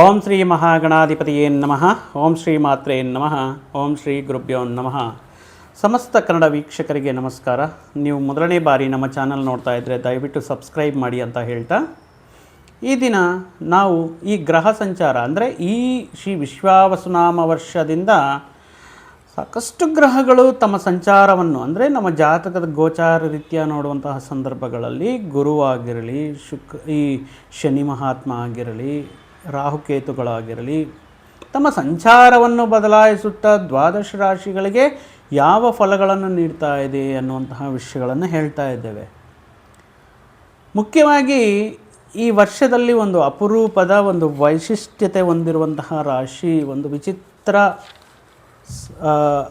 ಓಂ ಶ್ರೀ ಮಹಾಗಣಾಧಿಪತಿಯೇ ನಮಃ. ಓಂ ಶ್ರೀ ಮಾತ್ರೇ ನಮಃ. ಓಂ ಶ್ರೀ ಗುರುಭ್ಯೋ ನಮಃ. ಸಮಸ್ತ ಕನ್ನಡ ವೀಕ್ಷಕರಿಗೆ ನಮಸ್ಕಾರ. ನೀವು ಮೊದಲನೇ ಬಾರಿ ನಮ್ಮ ಚಾನಲ್ ನೋಡ್ತಾ ಇದ್ದರೆ ದಯವಿಟ್ಟು ಸಬ್ಸ್ಕ್ರೈಬ್ ಮಾಡಿ ಅಂತ ಹೇಳ್ತಾ. ಈ ದಿನ ನಾವು ಈ ಗ್ರಹ ಸಂಚಾರ ಅಂದರೆ ಈ ಶ್ರೀ ವಿಶ್ವಾವಸುನಾಮ ವರ್ಷದಿಂದ ಸಾಕಷ್ಟು ಗ್ರಹಗಳು ತಮ್ಮ ಸಂಚಾರವನ್ನು ಅಂದರೆ ನಮ್ಮ ಜಾತಕದ ಗೋಚಾರ ರೀತಿಯ ನೋಡುವಂತಹ ಸಂದರ್ಭಗಳಲ್ಲಿ ಗುರುವಾಗಿರಲಿ ಶುಕ್ ಈ ಶನಿ ಮಹಾತ್ಮ ಆಗಿರಲಿ ರಾಹುಕೇತುಗಳಾಗಿರಲಿ, ತಮ್ಮ ಸಂಚಾರವನ್ನು ಬದಲಾಯಿಸುತ್ತಾ ದ್ವಾದಶ ರಾಶಿಗಳಿಗೆ ಯಾವ ಫಲಗಳನ್ನು ನೀಡ್ತಾ ಇದೆ ಅನ್ನುವಂತಹ ವಿಷಯಗಳನ್ನು ಹೇಳ್ತಾ ಇದ್ದೇವೆ. ಮುಖ್ಯವಾಗಿ ಈ ವರ್ಷದಲ್ಲಿ ಒಂದು ಅಪರೂಪದ ಒಂದು ವೈಶಿಷ್ಟ್ಯತೆ ಹೊಂದಿರುವಂತಹ ರಾಶಿ, ಒಂದು ವಿಚಿತ್ರ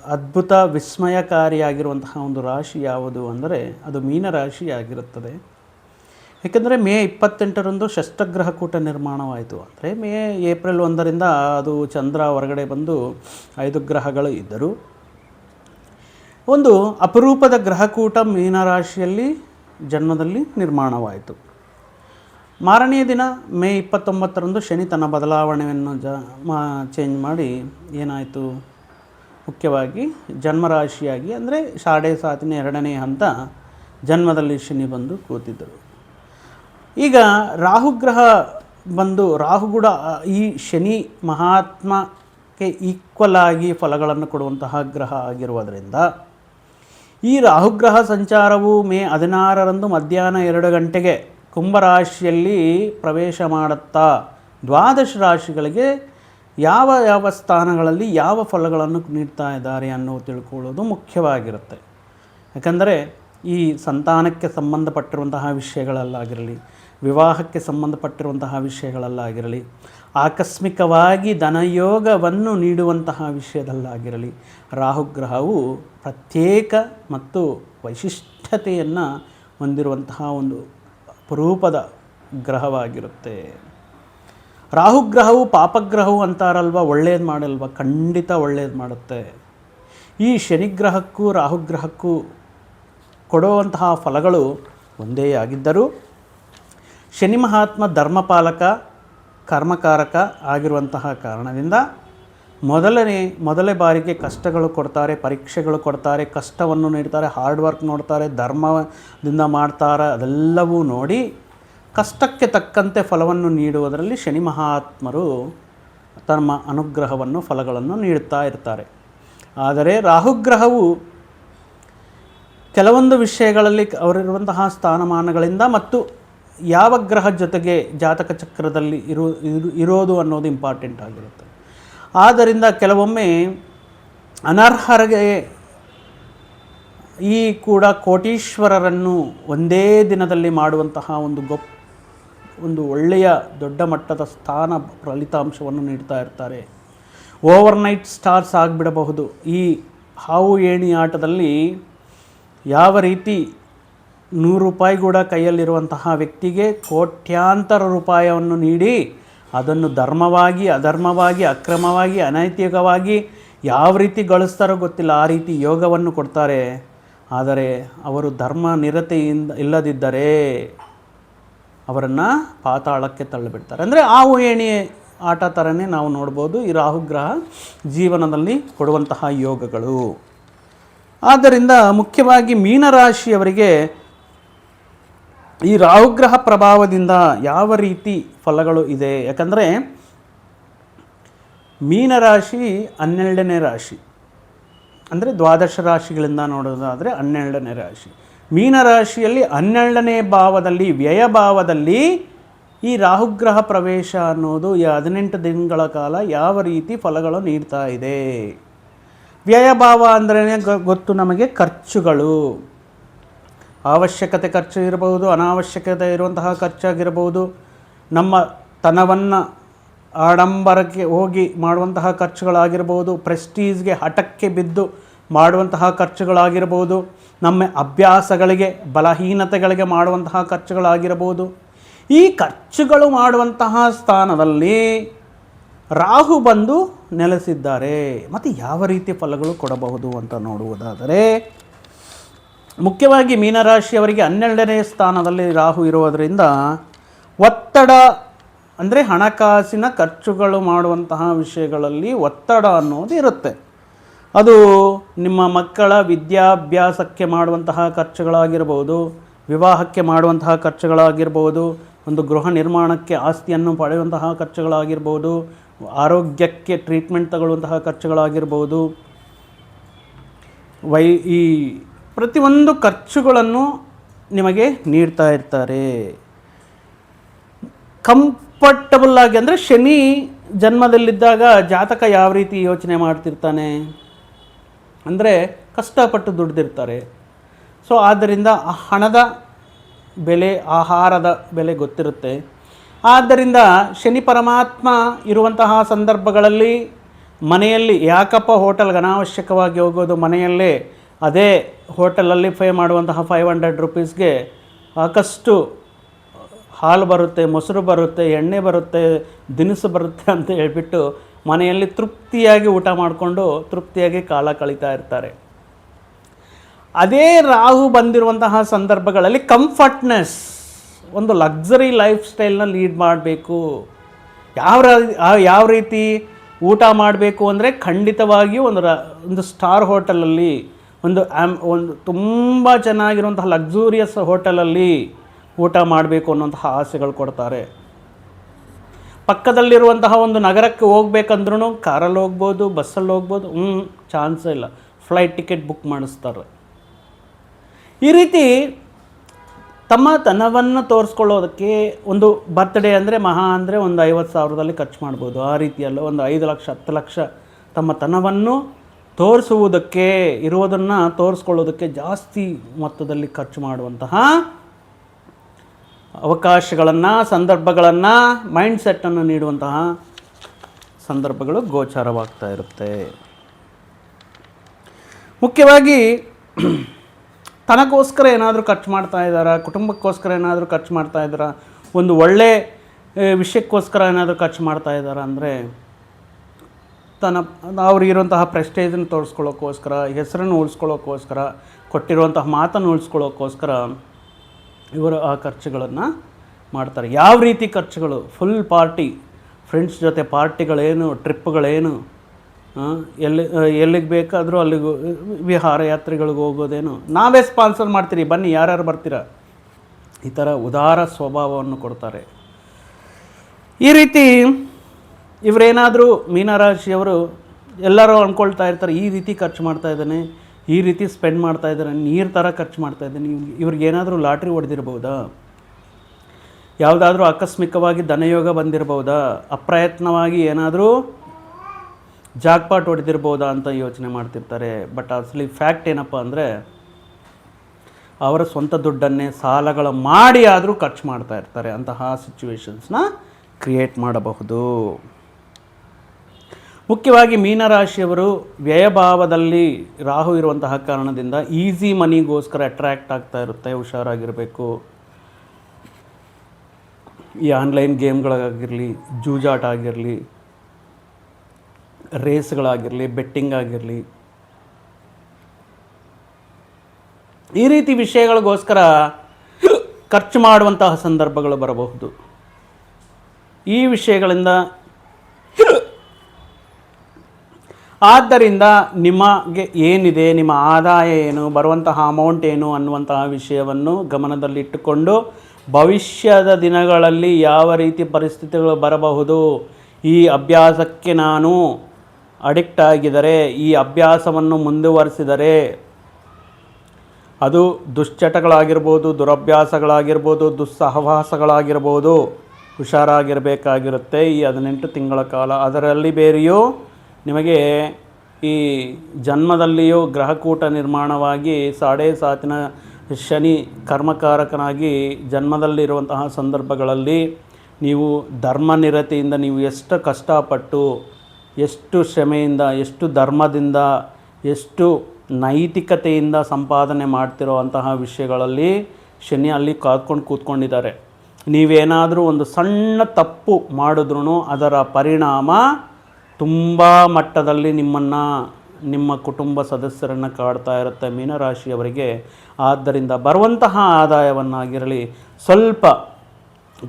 ಅದ್ಭುತ, ವಿಸ್ಮಯಕಾರಿಯಾಗಿರುವಂತಹ ಒಂದು ರಾಶಿ ಯಾವುದು ಅಂದರೆ ಅದು ಮೀನರಾಶಿ ಆಗಿರುತ್ತದೆ ಏಕೆಂದರೆ ಮೇ ಇಪ್ಪತ್ತೆಂಟರಂದು ಷಷ್ಟಗ್ರಹ ಕೂಟ ನಿರ್ಮಾಣವಾಯಿತು. ಅಂದರೆ ಮೇ ಏಪ್ರಿಲ್ ಒಂದರಿಂದ ಅದು ಚಂದ್ರ ಹೊರಗಡೆ ಬಂದು ಐದು ಗ್ರಹಗಳು ಇದ್ದರು. ಒಂದು ಅಪರೂಪದ ಗ್ರಹಕೂಟ ಮೀನರಾಶಿಯಲ್ಲಿ ಜನ್ಮದಲ್ಲಿ ನಿರ್ಮಾಣವಾಯಿತು. ಮಾರನೆಯ ದಿನ ಮೇ ಇಪ್ಪತ್ತೊಂಬತ್ತರಂದು ಶನಿ ತನ್ನ ಬದಲಾವಣೆಯನ್ನು ಜ, ಮಾ ಚೇಂಜ್ ಮಾಡಿ ಏನಾಯಿತು? ಮುಖ್ಯವಾಗಿ ಜನ್ಮರಾಶಿಯಾಗಿ ಅಂದರೆ ಸಾಡೆ ಸಾತಿನ ಎರಡನೇ ಹಂತ ಜನ್ಮದಲ್ಲಿ ಶನಿ ಬಂದು ಕೂತಿದ್ದರು. ಈಗ ರಾಹುಗ್ರಹ ಬಂದು ರಾಹು ಕೂಡ ಈ ಶನಿ ಮಹಾತ್ಮಕ್ಕೆ ಈಕ್ವಲ್ ಆಗಿ ಫಲಗಳನ್ನು ಕೊಡುವಂತಹ ಗ್ರಹ ಆಗಿರುವುದರಿಂದ, ಈ ರಾಹುಗ್ರಹ ಸಂಚಾರವು ಮೇ ಹದಿನಾರರಂದು ಮಧ್ಯಾಹ್ನ ಎರಡು ಗಂಟೆಗೆ ಕುಂಭರಾಶಿಯಲ್ಲಿ ಪ್ರವೇಶ ಮಾಡುತ್ತಾ, ದ್ವಾದಶ ರಾಶಿಗಳಿಗೆ ಯಾವ ಯಾವ ಸ್ಥಾನಗಳಲ್ಲಿ ಯಾವ ಫಲಗಳನ್ನು ನೀಡ್ತಾ ಇದ್ದಾರೆ ಅನ್ನೋ ತಿಳ್ಕೊಳ್ಳೋದು ಮುಖ್ಯವಾಗಿರುತ್ತೆ. ಯಾಕಂದರೆ ಈ ಸಂತಾನಕ್ಕೆ ಸಂಬಂಧಪಟ್ಟಿರುವಂತಹ ವಿಷಯಗಳಲ್ಲಾಗಿರಲಿ, ವಿವಾಹಕ್ಕೆ ಸಂಬಂಧಪಟ್ಟಿರುವಂತಹ ವಿಷಯಗಳಲ್ಲಾಗಿರಲಿ, ಆಕಸ್ಮಿಕವಾಗಿ ಧನಯೋಗವನ್ನು ನೀಡುವಂತಹ ವಿಷಯದಲ್ಲಾಗಿರಲಿ, ರಾಹುಗ್ರಹವು ಪ್ರತ್ಯೇಕ ಮತ್ತು ವೈಶಿಷ್ಟ್ಯತೆಯನ್ನು ಹೊಂದಿರುವಂತಹ ಒಂದು ಅಪರೂಪದ ಗ್ರಹವಾಗಿರುತ್ತೆ. ರಾಹುಗ್ರಹವು ಪಾಪಗ್ರಹವು ಅಂತಾರಲ್ವ? ಒಳ್ಳೇದು ಮಾಡಲ್ವ? ಖಂಡಿತ ಒಳ್ಳೇದು ಮಾಡುತ್ತೆ. ಈ ಶನಿಗ್ರಹಕ್ಕೂ ರಾಹುಗ್ರಹಕ್ಕೂ ಕೊಡುವಂತಹ ಫಲಗಳು ಒಂದೇ ಆಗಿದ್ದರೂ ಶನಿ ಮಹಾತ್ಮ ಧರ್ಮಪಾಲಕ, ಕರ್ಮಕಾರಕ ಆಗಿರುವಂತಹ ಕಾರಣದಿಂದ ಮೊದಲನೇ, ಮೊದಲೇ ಬಾರಿಗೆ ಕಷ್ಟಗಳು ಕೊಡ್ತಾರೆ, ಪರೀಕ್ಷೆಗಳು ಕೊಡ್ತಾರೆ, ಕಷ್ಟವನ್ನು ನೀಡ್ತಾರೆ ಹಾರ್ಡ್ ವರ್ಕ್ ನೋಡ್ತಾರೆ, ಧರ್ಮದಿಂದ ಮಾಡ್ತಾರೆ, ಅದೆಲ್ಲವೂ ನೋಡಿ ಕಷ್ಟಕ್ಕೆ ತಕ್ಕಂತೆ ಫಲವನ್ನು ನೀಡುವುದರಲ್ಲಿ ಶನಿ ಮಹಾತ್ಮರು ತಮ್ಮ ಅನುಗ್ರಹವನ್ನು, ಫಲಗಳನ್ನು ನೀಡುತ್ತಾ ಇರ್ತಾರೆ. ಆದರೆ ರಾಹುಗ್ರಹವು ಕೆಲವೊಂದು ವಿಷಯಗಳಲ್ಲಿ ಅವರಿರುವಂತಹ ಸ್ಥಾನಮಾನಗಳಿಂದ ಮತ್ತು ಯಾವ ಗ್ರಹ ಜೊತೆಗೆ ಜಾತಕ ಚಕ್ರದಲ್ಲಿ ಇರೋ, ಇರು- ಇರೋದು ಅನ್ನೋದು ಇಂಪಾರ್ಟೆಂಟ್ ಆಗಿರುತ್ತೆ. ಆದ್ದರಿಂದ ಕೆಲವೊಮ್ಮೆ ಅನರ್ಹರಿಗೆ ಈ ಕೂಡ ಕೋಟೀಶ್ವರರನ್ನು ಒಂದೇ ದಿನದಲ್ಲಿ ಮಾಡುವಂತಹ ಒಂದು ಗೊಪ್, ಒಂದು ಒಳ್ಳೆಯ ದೊಡ್ಡ ಮಟ್ಟದ ಸ್ಥಾನ ಫಲಿತಾಂಶವನ್ನು ನೀಡ್ತಾ ಇರ್ತಾರೆ. ಓವರ್ನೈಟ್ ಸ್ಟಾರ್ಸ್ ಆಗಿಬಿಡಬಹುದು. ಈ ಹಾವು ಏಣಿ ಆಟದಲ್ಲಿ ಯಾವ ರೀತಿ ನೂರು ರೂಪಾಯಿ ಕೂಡ ಕೈಯಲ್ಲಿರುವಂತಹ ವ್ಯಕ್ತಿಗೆ ಕೋಟ್ಯಾಂತರ ರೂಪಾಯಿಯನ್ನು ನೀಡಿ ಅದನ್ನು ಧರ್ಮವಾಗಿ, ಅಧರ್ಮವಾಗಿ, ಅಕ್ರಮವಾಗಿ, ಅನೈತಿಕವಾಗಿ ಯಾವ ರೀತಿ ಗಳಿಸ್ತಾರೋ ಗೊತ್ತಿಲ್ಲ. ಆ ರೀತಿ ಯೋಗವನ್ನು ಕೊಡ್ತಾರೆ. ಆದರೆ ಅವರು ಧರ್ಮ ನಿರತೆಯಿಂದ ಇಲ್ಲದಿದ್ದರೆ ಅವರನ್ನು ಪಾತಾಳಕ್ಕೆ ತಳ್ಳಿಬಿಡ್ತಾರೆ. ಅಂದರೆ ಆವು ಏಣಿ ಆಟ ಥರನೇ ನಾವು ನೋಡ್ಬೋದು. ಈ ರಾಹುಗ್ರಹ ಜೀವನದಲ್ಲಿ ಕೊಡುವಂತಹ ಯೋಗಗಳು. ಆದ್ದರಿಂದ ಮುಖ್ಯವಾಗಿ ಮೀನರಾಶಿಯವರಿಗೆ ಈ ರಾಹುಗ್ರಹ ಪ್ರಭಾವದಿಂದ ಯಾವ ರೀತಿ ಫಲಗಳು ಇದೆ? ಯಾಕಂದರೆ ಮೀನರಾಶಿ ಹನ್ನೆರಡನೇ ರಾಶಿ. ಅಂದರೆ ದ್ವಾದಶ ರಾಶಿಗಳಿಂದ ನೋಡೋದಾದರೆ ಹನ್ನೆರಡನೇ ರಾಶಿ. ಮೀನರಾಶಿಯಲ್ಲಿ ಹನ್ನೆರಡನೇ ಭಾವದಲ್ಲಿ, ವ್ಯಯ ಭಾವದಲ್ಲಿ ಈ ರಾಹುಗ್ರಹ ಪ್ರವೇಶ ಅನ್ನೋದು ಈ ಹದಿನೆಂಟು ದಿನಗಳ ಕಾಲ ಯಾವ ರೀತಿ ಫಲಗಳು ನೀಡ್ತಾ ಇದೆ? ವ್ಯಯಭಾವ ಅಂದ್ರೇ ಗೊತ್ತು ನಮಗೆ ಖರ್ಚುಗಳು. ಅವಶ್ಯಕತೆ ಖರ್ಚು ಇರಬಹುದು, ಅನಾವಶ್ಯಕತೆ ಇರುವಂತಹ ಖರ್ಚಾಗಿರಬಹುದು. ನಮ್ಮ ತನವನ್ನು ಆಡಂಬರಕ್ಕೆ ಹೋಗಿ ಮಾಡುವಂತಹ ಖರ್ಚುಗಳಾಗಿರ್ಬೋದು ಪ್ರೆಸ್ಟೀಸ್ಗೆ ಹಠಕ್ಕೆ ಬಿದ್ದು ಮಾಡುವಂತಹ ಖರ್ಚುಗಳಾಗಿರ್ಬೋದು ನಮ್ಮ ಅಭ್ಯಾಸಗಳಿಗೆ, ಬಲಹೀನತೆಗಳಿಗೆ ಮಾಡುವಂತಹ ಖರ್ಚುಗಳಾಗಿರ್ಬೋದು ಈ ಖರ್ಚುಗಳು ಮಾಡುವಂತಹ ಸ್ಥಾನದಲ್ಲಿ ರಾಹು ಬಂದು ನೆಲೆಸಿದ್ದಾರೆ. ಮತ್ತು ಯಾವ ರೀತಿ ಫಲಗಳು ಕೊಡಬಹುದು ಅಂತ ನೋಡುವುದಾದರೆ, ಮುಖ್ಯವಾಗಿ ಮೀನರಾಶಿಯವರಿಗೆ ಹನ್ನೆರಡನೇ ಸ್ಥಾನದಲ್ಲಿ ರಾಹು ಇರುವುದರಿಂದ ಒತ್ತಡ, ಅಂದರೆ ಹಣಕಾಸಿನ ಖರ್ಚುಗಳು ಮಾಡುವಂತಹ ವಿಷಯಗಳಲ್ಲಿ ಒತ್ತಡ ಅನ್ನೋದು ಇರುತ್ತೆ. ಅದು ನಿಮ್ಮ ಮಕ್ಕಳ ವಿದ್ಯಾಭ್ಯಾಸಕ್ಕೆ ಮಾಡುವಂತಹ ಖರ್ಚುಗಳಾಗಿರ್ಬೋದು, ವಿವಾಹಕ್ಕೆ ಮಾಡುವಂತಹ ಖರ್ಚುಗಳಾಗಿರ್ಬೋದು, ಒಂದು ಗೃಹ ನಿರ್ಮಾಣಕ್ಕೆ ಆಸ್ತಿಯನ್ನು ಪಡೆಯುವಂತಹ ಖರ್ಚುಗಳಾಗಿರ್ಬೋದು ಆರೋಗ್ಯಕ್ಕೆ ಟ್ರೀಟ್ಮೆಂಟ್ ತಗೊಳ್ಳುವಂತಹ ಖರ್ಚುಗಳಾಗಿರ್ಬೋದು. ವೈ, ಈ ಪ್ರತಿಯೊಂದು ಖರ್ಚುಗಳನ್ನು ನಿಮಗೆ ನೀಡ್ತಾ ಇರ್ತಾರೆ. ಕಂಫರ್ಟಬಲ್ ಆಗಿ ಅಂದರೆ ಶನಿ ಜನ್ಮದಲ್ಲಿದ್ದಾಗ ಜಾತಕ ಯಾವ ರೀತಿ ಯೋಚನೆ ಮಾಡ್ತಿರ್ತಾನೆ? ಅಂದರೆ ಕಷ್ಟಪಟ್ಟು ದುಡ್ದಿರ್ತಾರೆ. ಸೊ ಆದ್ದರಿಂದ ಹಣದ ಬೆಲೆ, ಆಹಾರದ ಬೆಲೆ ಗೊತ್ತಿರುತ್ತೆ. ಆದ್ದರಿಂದ ಶನಿ ಪರಮಾತ್ಮ ಇರುವಂತಹ ಸಂದರ್ಭಗಳಲ್ಲಿ ಮನೆಯಲ್ಲಿ ಯಾಕಪ್ಪ ಹೋಟೆಲ್ಗೆ ಅನಾವಶ್ಯಕವಾಗಿ ಹೋಗೋದು? ಮನೆಯಲ್ಲೇ ಅದೇ ಹೋಟೆಲಲ್ಲಿ ಪೇ ಮಾಡುವಂತಹ ಫೈವ್ ಹಂಡ್ರೆಡ್ ರುಪೀಸ್ಗೆ ಸಾಕಷ್ಟು ಹಾಲು ಬರುತ್ತೆ, ಮೊಸರು ಬರುತ್ತೆ, ಎಣ್ಣೆ ಬರುತ್ತೆ, ದಿನಸು ಬರುತ್ತೆ ಅಂತ ಹೇಳಿಬಿಟ್ಟು ಮನೆಯಲ್ಲಿ ತೃಪ್ತಿಯಾಗಿ ಊಟ ಮಾಡಿಕೊಂಡು ತೃಪ್ತಿಯಾಗಿ ಕಾಲ ಕಳೀತಾ ಇರ್ತಾರೆ. ಅದೇ ರಾಹು ಬಂದಿರುವಂತಹ ಸಂದರ್ಭಗಳಲ್ಲಿ ಕಂಫರ್ಟ್ನೆಸ್ ಒಂದು ಲಕ್ಸರಿ ಲೈಫ್ ಸ್ಟೈಲ್ನ ಲೀಡ್ ಮಾಡಬೇಕು. ಯಾವ ಯಾವ ರೀತಿ ಊಟ ಮಾಡಬೇಕು ಅಂದರೆ ಖಂಡಿತವಾಗಿಯೂ ಒಂದು ರ, ಒಂದು ಸ್ಟಾರ್ ಹೋಟೆಲಲ್ಲಿ ಒಂದು ಆಮ್ ಒಂದು ತುಂಬ ಚೆನ್ನಾಗಿರುವಂತಹ ಲಕ್ಸೂರಿಯಸ್ ಹೋಟೆಲಲ್ಲಿ ಊಟ ಮಾಡಬೇಕು ಅನ್ನುವಂತಹ ಆಸೆಗಳು ಕೊಡ್ತಾರೆ. ಪಕ್ಕದಲ್ಲಿರುವಂತಹ ಒಂದು ನಗರಕ್ಕೆ ಹೋಗ್ಬೇಕಂದ್ರೂ ಕಾರಲ್ಲಿ ಹೋಗ್ಬೋದು, ಬಸ್ಸಲ್ಲಿ ಹೋಗ್ಬೋದು ಹ್ಞೂ ಚಾನ್ಸೇ ಇಲ್ಲ. ಫ್ಲೈಟ್ ಟಿಕೆಟ್ ಬುಕ್ ಮಾಡಿಸ್ತಾರೆ. ಈ ರೀತಿ ತಮ್ಮ ತನವನ್ನು ತೋರಿಸ್ಕೊಳ್ಳೋದಕ್ಕೆ ಒಂದು ಬರ್ತ್ಡೇ ಅಂದರೆ ಮಹಾ ಅಂದರೆ ಒಂದು ಐವತ್ತು ಸಾವಿರದಲ್ಲಿ ಖರ್ಚು ಮಾಡ್ಬೋದು. ಆ ರೀತಿಯಲ್ಲ ಒಂದು ಐದು ಲಕ್ಷ, ಹತ್ತು ಲಕ್ಷ ತಮ್ಮ ತನವನ್ನು ತೋರಿಸುವುದಕ್ಕೆ, ಇರುವುದನ್ನು ತೋರಿಸ್ಕೊಳ್ಳೋದಕ್ಕೆ ಜಾಸ್ತಿ ಮೊತ್ತದಲ್ಲಿ ಖರ್ಚು ಮಾಡುವಂತಹ ಅವಕಾಶಗಳನ್ನು, ಸಂದರ್ಭಗಳನ್ನು ಮೈಂಡ್ ಸೆಟ್ಟನ್ನು ನೀಡುವಂತಹ ಸಂದರ್ಭಗಳು ಗೋಚಾರವಾಗ್ತಾ ಇರುತ್ತೆ. ಮುಖ್ಯವಾಗಿ ತನಗೋಸ್ಕರ ಏನಾದರೂ ಖರ್ಚು ಮಾಡ್ತಾ ಇದ್ದಾರಾ? ಕುಟುಂಬಕ್ಕೋಸ್ಕರ ಏನಾದರೂ ಖರ್ಚು ಮಾಡ್ತಾ ಇದ್ದಾರಾ? ಒಂದು ಒಳ್ಳೆ ವಿಷಯಕ್ಕೋಸ್ಕರ ಏನಾದರೂ ಖರ್ಚು ಮಾಡ್ತಾ ಇದ್ದಾರಾ ಅಂದರೆ ತನ್ನ ಅವ್ರಿಗಿರುವಂತಹ ಪ್ರೆಸ್ಟೇಜನ್ನು ತೋರಿಸ್ಕೊಳ್ಳೋಕ್ಕೋಸ್ಕರ ಹೆಸರನ್ನು ಉಳಿಸ್ಕೊಳ್ಳೋಕ್ಕೋಸ್ಕರ ಕೊಟ್ಟಿರುವಂತಹ ಮಾತನ್ನು ಉಳಿಸ್ಕೊಳ್ಳೋಕ್ಕೋಸ್ಕರ ಇವರು ಆ ಖರ್ಚುಗಳನ್ನು ಮಾಡ್ತಾರೆ. ಯಾವ ರೀತಿ ಖರ್ಚುಗಳು? ಫುಲ್ ಪಾರ್ಟಿ ಫ್ರೆಂಡ್ಸ್ ಜೊತೆ ಪಾರ್ಟಿಗಳೇನು ಟ್ರಿಪ್ಗಳೇನು ಎಲ್ಲಿ ಎಲ್ಲಿಗೆ ಬೇಕಾದರೂ ಅಲ್ಲಿಗೆ, ವಿಹಾರ ಯಾತ್ರೆಗಳಿಗೆ ಹೋಗೋದೇನು. ನಾವೇ ಸ್ಪಾನ್ಸರ್ ಮಾಡ್ತೀರಿ, ಬನ್ನಿ, ಯಾರ್ಯಾರು ಬರ್ತೀರಾ? ಈ ಥರ ಉದಾರ ಸ್ವಭಾವವನ್ನು ಕೊಡ್ತಾರೆ. ಈ ರೀತಿ ಇವರೇನಾದರೂ ಮೀನರಾಶಿಯವರು ಎಲ್ಲರೂ ಅಂದ್ಕೊಳ್ತಾ ಇರ್ತಾರೆ, ಈ ರೀತಿ ಖರ್ಚು ಮಾಡ್ತಾ ಇದ್ದಾನೆ, ಈ ರೀತಿ ಸ್ಪೆಂಡ್ ಮಾಡ್ತಾ ಇದ್ದಾರೆ ನೀರು ಥರ ಖರ್ಚು ಮಾಡ್ತಾ ಇದ್ದಾನೆ ಇವ್ರಿಗೇನಾದರೂ ಲಾಟ್ರಿ ಹೊಡೆದಿರ್ಬೋದಾ? ಯಾವುದಾದ್ರೂ ಆಕಸ್ಮಿಕವಾಗಿ ಧನಯೋಗ ಬಂದಿರ್ಬೋದಾ? ಅಪ್ರಯತ್ನವಾಗಿ ಏನಾದರೂ ಜಾಕ್ಪಾಟ್ ಹೊಡೆದಿರ್ಬೋದಾ ಅಂತ ಯೋಚನೆ ಮಾಡ್ತಿರ್ತಾರೆ. ಬಟ್ ಅಸಲಿ ಫ್ಯಾಕ್ಟ್ ಏನಪ್ಪ ಅಂದರೆ, ಅವರ ಸ್ವಂತ ದುಡ್ಡನ್ನೇ ಸಾಲಗಳು ಮಾಡಿ ಆದರೂ ಖರ್ಚು ಮಾಡ್ತಾ ಇರ್ತಾರೆ. ಅಂತಹ ಸಿಚುವೇಶನ್ಸ್ನ ಕ್ರಿಯೇಟ್ ಮಾಡಬಹುದು. ಮುಖ್ಯವಾಗಿ ಮೀನರಾಶಿಯವರು ವ್ಯಯಭಾವದಲ್ಲಿ ರಾಹು ಇರುವಂತಹ ಕಾರಣದಿಂದ ಈಸಿ ಮನಿಗೋಸ್ಕರ ಅಟ್ರ್ಯಾಕ್ಟ್ ಆಗ್ತಾ ಇರುತ್ತೆ, ಹುಷಾರಾಗಿರಬೇಕು. ಈ ಆನ್ಲೈನ್ ಗೇಮ್ಗಳಾಗಿರಲಿ ಜೂಜಾಟ ಆಗಿರಲಿ ರೇಸ್ಗಳಾಗಿರಲಿ ಬೆಟ್ಟಿಂಗ್ ಆಗಿರಲಿ. ಈ ರೀತಿ ವಿಷಯಗಳಿಗೋಸ್ಕರ ಖರ್ಚು ಮಾಡುವಂತಹ ಸಂದರ್ಭಗಳು ಬರಬಹುದು. ಈ ವಿಷಯಗಳಿಂದ ಆದ್ದರಿಂದ ನಿಮಗೆ ಏನಿದೆ, ನಿಮ್ಮ ಆದಾಯ ಏನು, ಬರುವಂತಹ ಅಮೌಂಟ್ ಏನು ಅನ್ನುವಂತಹ ವಿಷಯವನ್ನು ಗಮನದಲ್ಲಿಟ್ಟುಕೊಂಡು ಭವಿಷ್ಯದ ದಿನಗಳಲ್ಲಿ ಯಾವ ರೀತಿ ಪರಿಸ್ಥಿತಿಗಳು ಬರಬಹುದು, ಈ ಅಭ್ಯಾಸಕ್ಕೆ ನಾನು ಅಡಿಕ್ಟ್ ಆಗಿದರೆ, ಈ ಅಭ್ಯಾಸವನ್ನು ಮುಂದುವರಿಸಿದರೆ ಅದು ದುಶ್ಚಟಗಳಾಗಿರ್ಬೋದು, ದುರಭ್ಯಾಸಗಳಾಗಿರ್ಬೋದು, ದುಸ್ಸಹವಾಸಗಳಾಗಿರ್ಬೋದು ಹುಷಾರಾಗಿರಬೇಕಾಗಿರುತ್ತೆ ಈ ಹದಿನೆಂಟು ತಿಂಗಳ ಕಾಲ. ಅದರಲ್ಲಿ ಬೇರೆಯೂ ನಿಮಗೆ ಈ ಜನ್ಮದಲ್ಲಿಯೂ ಗ್ರಹಕೂಟ ನಿರ್ಮಾಣವಾಗಿ ಸಾಡೆ ಸಾತಿನ ಶನಿ ಕರ್ಮಕಾರಕನಾಗಿ ಜನ್ಮದಲ್ಲಿರುವಂತಹ ಸಂದರ್ಭಗಳಲ್ಲಿ ನೀವು ಧರ್ಮನಿರತಿಯಿಂದ ನೀವು ಎಷ್ಟು ಕಷ್ಟಪಟ್ಟು ಎಷ್ಟು ಶ್ರಮೆಯಿಂದ ಎಷ್ಟು ಧರ್ಮದಿಂದ, ಎಷ್ಟು ನೈತಿಕತೆಯಿಂದ ಸಂಪಾದನೆ ಮಾಡ್ತಿರೋ ಅಂತಹ ವಿಷಯಗಳಲ್ಲಿ ಶನಿ ಅಲ್ಲಿ ಕಾದ್ಕೊಂಡು ಕೂತ್ಕೊಂಡಿದ್ದಾರೆ. ನೀವೇನಾದರೂ ಒಂದು ಸಣ್ಣ ತಪ್ಪು ಮಾಡಿದ್ರೂ ಅದರ ಪರಿಣಾಮ ತುಂಬ ಮಟ್ಟದಲ್ಲಿ ನಿಮ್ಮನ್ನು, ನಿಮ್ಮ ಕುಟುಂಬ ಸದಸ್ಯರನ್ನು ಕಾಡ್ತಾ ಇರುತ್ತೆ ಮೀನರಾಶಿಯವರಿಗೆ. ಆದ್ದರಿಂದ ಬರುವಂತಹ ಆದಾಯವನ್ನಾಗಿರಲಿ, ಸ್ವಲ್ಪ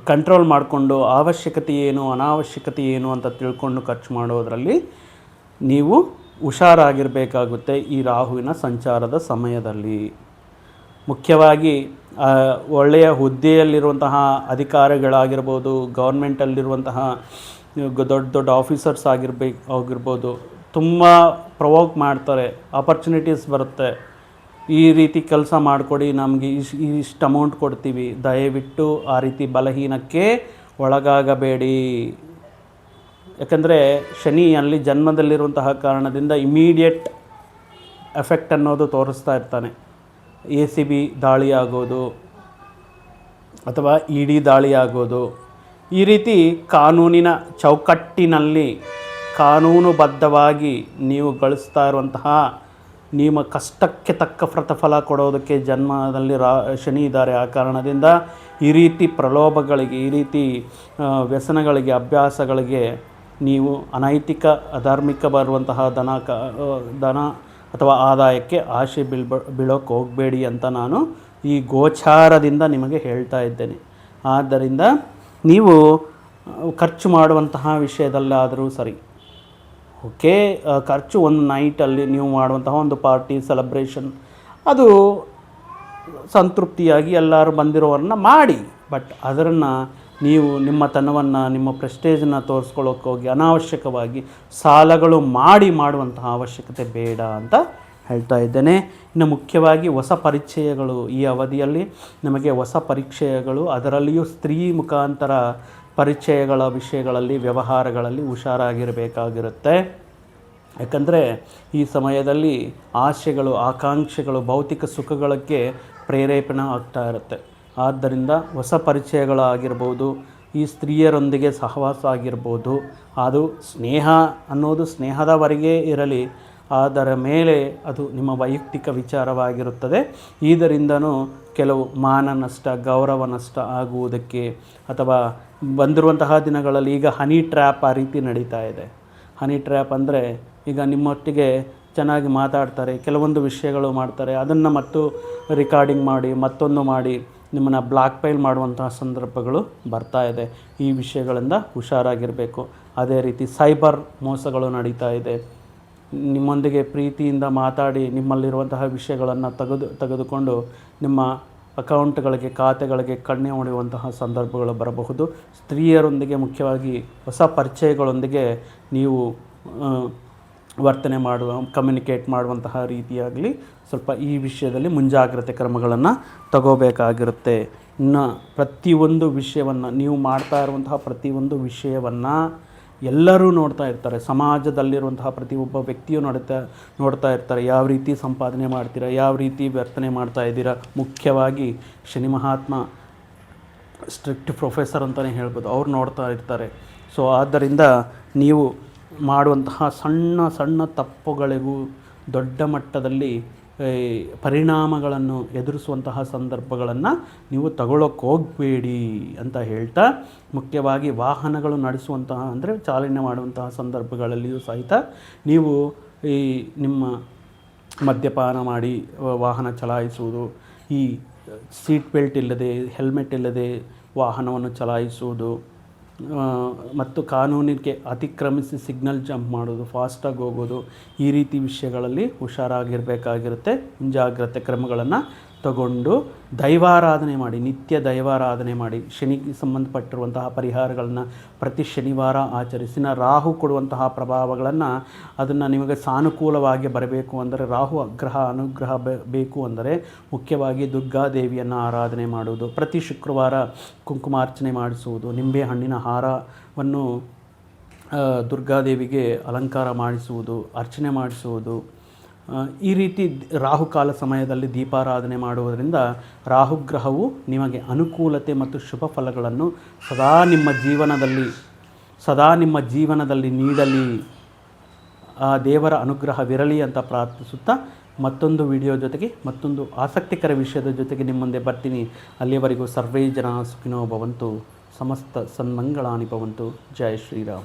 ಕಂಟ್ರೋಲ್ ಮಾಡಿಕೊಂಡು ಅವಶ್ಯಕತೆ ಏನು, ಅನಾವಶ್ಯಕತೆ ಏನು ಅಂತ ತಿಳ್ಕೊಂಡು ಖರ್ಚು ಮಾಡೋದರಲ್ಲಿ ನೀವು ಹುಷಾರಾಗಿರಬೇಕಾಗುತ್ತೆ ಈ ರಾಹುವಿನ ಸಂಚಾರದ ಸಮಯದಲ್ಲಿ. ಮುಖ್ಯವಾಗಿ ಒಳ್ಳೆಯ ಹುದ್ದೆಯಲ್ಲಿರುವಂತಹ ಅಧಿಕಾರಿಗಳಾಗಿರ್ಬೋದು ಗೌರ್ಮೆಂಟಲ್ಲಿರುವಂತಹ ದೊಡ್ಡ ದೊಡ್ಡ ಆಫೀಸರ್ಸ್ ಆಗಿರ್ಬೇಕು, ಆಗಿರ್ಬೋದು, ತುಂಬ ಪ್ರವೋಕ್ ಮಾಡ್ತಾರೆ ಆಪರ್ಚುನಿಟೀಸ್ ಬರುತ್ತೆ. ಈ ರೀತಿ ಕೆಲಸ ಮಾಡಿಕೊಡಿ, ನಮಗೆ ಇಶ್, ಇಷ್ಟು ಅಮೌಂಟ್ ಕೊಡ್ತೀವಿ. ದಯವಿಟ್ಟು ಆ ರೀತಿ ಬಲಹೀನಕ್ಕೆ ಒಳಗಾಗಬೇಡಿ. ಯಾಕಂದರೆ ಶನಿ ಅಲ್ಲಿ ಜನ್ಮದಲ್ಲಿರುವಂತಹ ಕಾರಣದಿಂದ ಇಮಿಡಿಯೇಟ್ ಎಫೆಕ್ಟ್ ಅನ್ನೋದು ತೋರಿಸ್ತಾ ಇರ್ತಾನೆ. ಎ ಸಿ ಬಿ ದಾಳಿ ಆಗೋದು ಅಥವಾ ಇ ಡಿ ದಾಳಿ ಆಗೋದು ಈ ರೀತಿ ಕಾನೂನಿನ ಚೌಕಟ್ಟಿನಲ್ಲಿ ಕಾನೂನುಬದ್ಧವಾಗಿ ನೀವು ಗಳಿಸ್ತಾ ಇರುವಂತಹ ನಿಮ್ಮ ಕಷ್ಟಕ್ಕೆ ತಕ್ಕ ಪ್ರತಿಫಲ ಕೊಡೋದಕ್ಕೆ ಜನ್ಮದಲ್ಲಿ ರಾ, ಶನಿ ಇದ್ದಾರೆ. ಆ ಕಾರಣದಿಂದ ಈ ರೀತಿ ಪ್ರಲೋಭಗಳಿಗೆ, ಈ ರೀತಿ ವ್ಯಸನಗಳಿಗೆ, ಅಭ್ಯಾಸಗಳಿಗೆ ನೀವು ಅನೈತಿಕ, ಅಧಾರ್ಮಿಕ ಬರುವಂತಹ ದನ ಕ ದನ ಅಥವಾ ಆದಾಯಕ್ಕೆ ಆಶೆ ಬೀಳ್ಬ ಬೀಳೋಕ್ಕೆ ಹೋಗಬೇಡಿ ಅಂತ ನಾನು ಈ ಗೋಚಾರದಿಂದ ನಿಮಗೆ ಹೇಳ್ತಾ ಇದ್ದೇನೆ. ಆದ್ದರಿಂದ ನೀವು ಖರ್ಚು ಮಾಡುವಂತಹ ವಿಷಯದಲ್ಲಾದರೂ ಸರಿ ಓಕೆ ಖರ್ಚು ಒಂದು ನೈಟಲ್ಲಿ ನೀವು ಮಾಡುವಂತಹ ಒಂದು ಪಾರ್ಟಿ ಸೆಲೆಬ್ರೇಷನ್ ಅದು ಸಂತೃಪ್ತಿಯಾಗಿ ಎಲ್ಲರೂ ಬಂದಿರೋರನ್ನ ಮಾಡಿ. ಬಟ್ ಅದನ್ನು ನೀವು ನಿಮ್ಮ ತನವನ್ನು ನಿಮ್ಮ ಪ್ರೆಸ್ಟೇಜನ್ನು ತೋರಿಸ್ಕೊಳ್ಳೋಕೆ ಹೋಗಿ, ಅನಾವಶ್ಯಕವಾಗಿ ಸಾಲಗಳು ಮಾಡಿ ಮಾಡುವಂತಹ ಅವಶ್ಯಕತೆ ಬೇಡ ಅಂತ ಹೇಳ್ತಾ ಇದ್ದೇನೆ. ಇನ್ನು ಮುಖ್ಯವಾಗಿ ಹೊಸ ಪರಿಚಯಗಳು ಈ ಅವಧಿಯಲ್ಲಿ. ನಮಗೆ ಹೊಸ ಪರಿಚಯಗಳು, ಅದರಲ್ಲಿಯೂ ಸ್ತ್ರೀ ಮುಖಾಂತರ ಪರಿಚಯಗಳ ವಿಷಯಗಳಲ್ಲಿ, ವ್ಯವಹಾರಗಳಲ್ಲಿ ಹುಷಾರಾಗಿರಬೇಕಾಗಿರುತ್ತೆ. ಯಾಕಂದರೆ ಈ ಸಮಯದಲ್ಲಿ ಆಶೆಗಳು ಆಕಾಂಕ್ಷೆಗಳು, ಭೌತಿಕ ಸುಖಗಳಿಗೆ ಪ್ರೇರೇಪಣೆ ಆಗ್ತಾ ಇರುತ್ತೆ. ಆದ್ದರಿಂದ ಹೊಸ ಪರಿಚಯಗಳಾಗಿರ್ಬೋದು, ಈ ಸ್ತ್ರೀಯರೊಂದಿಗೆ ಸಹವಾಸ ಆಗಿರ್ಬೋದು, ಅದು ಸ್ನೇಹ ಅನ್ನೋದು ಸ್ನೇಹದವರೆಗೆ ಇರಲಿ, ಅದರ ಮೇಲೆ ಅದು ನಿಮ್ಮ ವೈಯಕ್ತಿಕ ವಿಚಾರವಾಗಿರುತ್ತದೆ. ಇದರಿಂದನೂ ಕೆಲವು ಮಾನ ನಷ್ಟ, ಗೌರವ ನಷ್ಟ ಆಗುವುದಕ್ಕೆ ಅಥವಾ ಬಂದಿರುವಂತಹ ದಿನಗಳಲ್ಲಿ ಈಗ ಹನಿ ಟ್ರ್ಯಾಪ್ ಆ ರೀತಿ ನಡೀತಾ ಇದೆ. ಹನಿ ಟ್ರ್ಯಾಪ್ ಅಂದರೆ ಈಗ ನಿಮ್ಮೊಟ್ಟಿಗೆ ಚೆನ್ನಾಗಿ ಮಾತಾಡ್ತಾರೆ, ಕೆಲವೊಂದು ವಿಷಯಗಳು ಮಾಡ್ತಾರೆ, ಅದನ್ನು ಮತ್ತು ರೆಕಾರ್ಡಿಂಗ್ ಮಾಡಿ, ಮತ್ತೊಂದು ಮಾಡಿ ನಿಮ್ಮನ್ನು ಬ್ಲಾಕ್ ಪೈಲ್ ಮಾಡುವಂತಹ ಸಂದರ್ಭಗಳು ಬರ್ತಾ ಇದೆ. ಈ ವಿಷಯಗಳಿಂದ ಹುಷಾರಾಗಿರಬೇಕು. ಅದೇ ರೀತಿ ಸೈಬರ್ ಮೋಸಗಳು ನಡೀತಾ ಇದೆ. ನಿಮ್ಮೊಂದಿಗೆ ಪ್ರೀತಿಯಿಂದ ಮಾತಾಡಿ ನಿಮ್ಮಲ್ಲಿರುವಂತಹ ವಿಷಯಗಳನ್ನು ತೆಗೆದು, ತೆಗೆದುಕೊಂಡು ನಿಮ್ಮ ಅಕೌಂಟ್ಗಳಿಗೆ, ಖಾತೆಗಳಿಗೆ ಕಣ್ಣೆ ಹೊಡೆಯುವಂತಹ ಸಂದರ್ಭಗಳು ಬರಬಹುದು. ಸ್ತ್ರೀಯರೊಂದಿಗೆ ಮುಖ್ಯವಾಗಿ ಹೊಸ ಪರಿಚಯಗಳೊಂದಿಗೆ ನೀವು ವರ್ತನೆ ಮಾಡುವ ಕಮ್ಯುನಿಕೇಟ್ ಮಾಡುವಂತಹ ರೀತಿಯಾಗಲಿ ಸ್ವಲ್ಪ ಈ ವಿಷಯದಲ್ಲಿ ಮುಂಜಾಗ್ರತೆ ಕ್ರಮಗಳನ್ನು ತಗೋಬೇಕಾಗಿರುತ್ತೆ. ಇನ್ನು ಪ್ರತಿಯೊಂದು ವಿಷಯವನ್ನು, ನೀವು ಮಾಡ್ತಾ ಇರುವಂತಹ ಪ್ರತಿಯೊಂದು ವಿಷಯವನ್ನು ಎಲ್ಲರೂ ನೋಡ್ತಾ ಇರ್ತಾರೆ. ಸಮಾಜದಲ್ಲಿರುವಂತಹ ಪ್ರತಿಯೊಬ್ಬ ವ್ಯಕ್ತಿಯು ನೋಡ್ತಾ ನೋಡ್ತಾ ಇರ್ತಾರೆ. ಯಾವ ರೀತಿ ಸಂಪಾದನೆ ಮಾಡ್ತೀರಾ? ಯಾವ ರೀತಿ ವರ್ತನೆ ಮಾಡ್ತಾ ಇದ್ದೀರಾ? ಮುಖ್ಯವಾಗಿ ಶನಿ ಮಹಾತ್ಮ ಸ್ಟ್ರಿಕ್ಟ್ ಪ್ರೊಫೆಸರ್ ಅಂತಲೇ ಹೇಳ್ಬೋದು. ಅವ್ರು ನೋಡ್ತಾ ಇರ್ತಾರೆ. ಸೊ, ಆದ್ದರಿಂದ ನೀವು ಮಾಡುವಂತಹ ಸಣ್ಣ ಸಣ್ಣ ತಪ್ಪುಗಳಿಗೂ ದೊಡ್ಡ ಮಟ್ಟದಲ್ಲಿ ಪರಿಣಾಮಗಳನ್ನು ಎದುರಿಸುವಂತಹ ಸಂದರ್ಭಗಳನ್ನು ನೀವು ತಗೊಳ್ಳೋಕೆ ಹೋಗಬೇಡಿ ಅಂತ ಹೇಳ್ತಾ, ಮುಖ್ಯವಾಗಿ ವಾಹನಗಳು ನಡೆಸುವಂತಹ ಅಂದರೆ ಚಾಲನೆ ಮಾಡುವಂತಹ ಸಂದರ್ಭಗಳಲ್ಲಿಯೂ ಸಹಿತ ನೀವು ಈ ನಿಮ್ಮ ಮದ್ಯಪಾನ ಮಾಡಿ ವಾಹನ ಚಲಾಯಿಸುವುದು, ಈ ಸೀಟ್ ಬೆಲ್ಟ್ ಇಲ್ಲದೆ, ಹೆಲ್ಮೆಟ್ ಇಲ್ಲದೆ ವಾಹನವನ್ನು ಚಲಾಯಿಸುವುದು ಮತ್ತು ಕಾನೂನಿಗೆ ಅತಿಕ್ರಮಿಸಿ ಸಿಗ್ನಲ್ ಜಂಪ್ ಮಾಡೋದು ಫಾಸ್ಟಾಗಿ ಹೋಗೋದು ಈ ರೀತಿ ವಿಷಯಗಳಲ್ಲಿ ಹುಷಾರಾಗಿರಬೇಕಾಗಿರುತ್ತೆ. ಮುಂಜಾಗ್ರತೆ ಕ್ರಮಗಳನ್ನು ತಗೊಂಡು ದೈವಾರಾಧನೆ ಮಾಡಿ, ನಿತ್ಯ ದೈವಾರಾಧನೆ ಮಾಡಿ, ಶನಿಗೆ ಸಂಬಂಧಪಟ್ಟಿರುವಂತಹ ಪರಿಹಾರಗಳನ್ನು ಪ್ರತಿ ಶನಿವಾರ ಆಚರಿಸಿನ ರಾಹು ಕೊಡುವಂತಹ ಪ್ರಭಾವಗಳನ್ನು ಅದನ್ನು ನಿಮಗೆ ಸಾನುಕೂಲವಾಗಿ ಬರಬೇಕು ಅಂದರೆ, ರಾಹು ಅಗ್ರಹ ಅನುಗ್ರಹ ಬೇಕು ಅಂದರೆ ಮುಖ್ಯವಾಗಿ ದುರ್ಗಾದೇವಿಯನ್ನು ಆರಾಧನೆ ಮಾಡುವುದು, ಪ್ರತಿ ಶುಕ್ರವಾರ ಕುಂಕುಮಾರ್ಚನೆ ಮಾಡಿಸುವುದು, ನಿಂಬೆ ಹಣ್ಣಿನ ಹಾರವನ್ನು ದುರ್ಗಾದೇವಿಗೆ ಅಲಂಕಾರ ಮಾಡಿಸುವುದು, ಅರ್ಚನೆ ಮಾಡಿಸುವುದು ಈ ರೀತಿ ರಾಹುಕಾಲ ಸಮಯದಲ್ಲಿ ದೀಪಾರಾಧನೆ ಮಾಡುವುದರಿಂದ ರಾಹುಗ್ರಹವು ನಿಮಗೆ ಅನುಕೂಲತೆ ಮತ್ತು ಶುಭ ಫಲಗಳನ್ನು ಸದಾ ನಿಮ್ಮ ಜೀವನದಲ್ಲಿ, ಸದಾ ನಿಮ್ಮ ಜೀವನದಲ್ಲಿ ನೀಡಲಿ. ಆ ದೇವರ ಅನುಗ್ರಹವಿರಲಿ ಅಂತ ಪ್ರಾರ್ಥಿಸುತ್ತಾ ಮತ್ತೊಂದು ವಿಡಿಯೋ ಜೊತೆಗೆ, ಮತ್ತೊಂದು ಆಸಕ್ತಿಕರ ವಿಷಯದ ಜೊತೆಗೆ ನಿಮ್ಮ ಮುಂದೆ ಬರ್ತೀನಿ. ಅಲ್ಲಿಯವರೆಗೂ ಸರ್ವೇ ಜನ ಸುಖಿನೋ ಭವಂತು, ಸಮಸ್ತ ಸನ್ಮಂಗಳಾನಿ ಭವಂತು. ಜಯ ಶ್ರೀರಾಮ್.